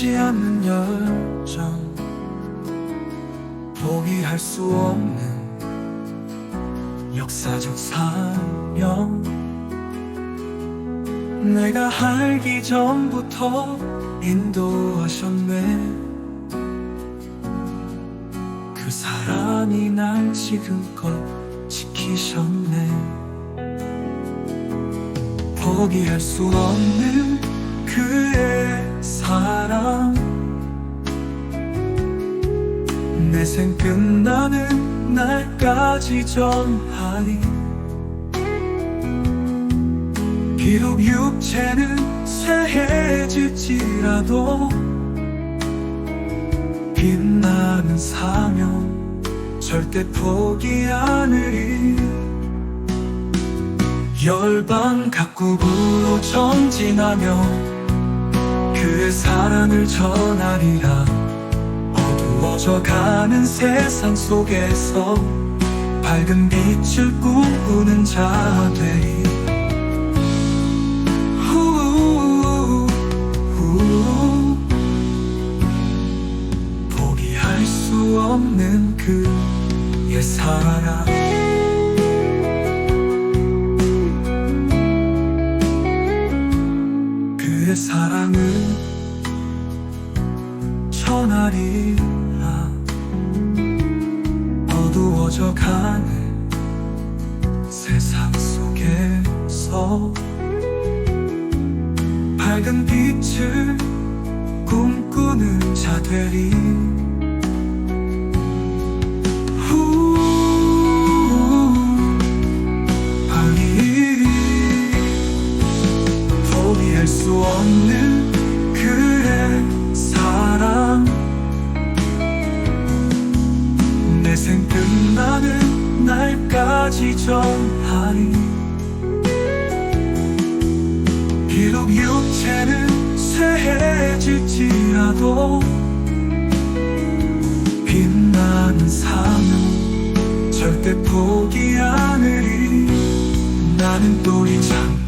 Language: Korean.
식지 않는 열정. 포기할 수 없는 역사적 사명. 내가 알기 전부터 인도하셨네. 그 사랑이 날 지금껏 지키셨네. 포기할 수 없는 끝나는 날까지 전하리 비록 육체는 쇠해질지라도 빛나는 사명 절대 포기 않으리 열방 각국으로 전진하며 그의 사랑을 전하리라 어두워져 가는 세상 속에서 밝은 빛을 꿈꾸는 자 되리 후, 후. 포기할 수 없는 그의 사랑. 그의 사랑을 전하리 라 어두워져 가는 세상 속에서 밝은 빛을 꿈꾸는 자 되리 후, 아니 포기할 수 없는 그의 사랑 내생 끝나는 날까지 전하리. 비록 육체는 쇠해질지라도 빛나는 사명 절대 포기 않으리. 나는 또 이 장